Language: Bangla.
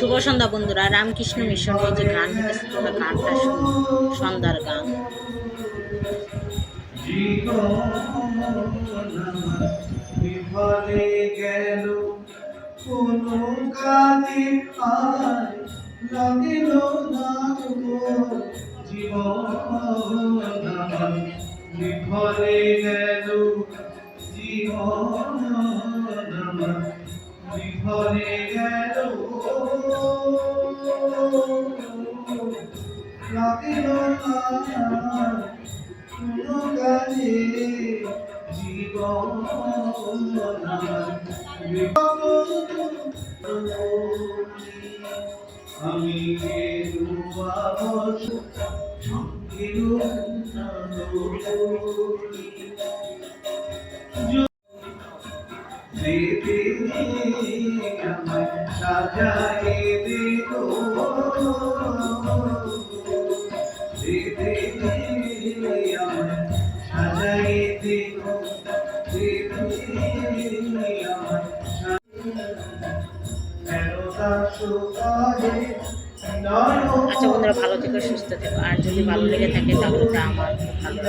শুভ সন্ধ্যা বন্ধুরা, রামকৃষ্ণ মিশনে এই যে গান হতেছে তোমরা গানটা সন্ধ্যার গান। জীবন বিফলে বিফলে গেল। লাগিল কোনো কাজে জীবন আমি কে দুয়াবস যেতে আমায় আচ্ছা বন্ধুরা ভালো থেকো সুস্থ থেকো। আর যদি ভালো লেগে থাকে তাহলে আমার ভালো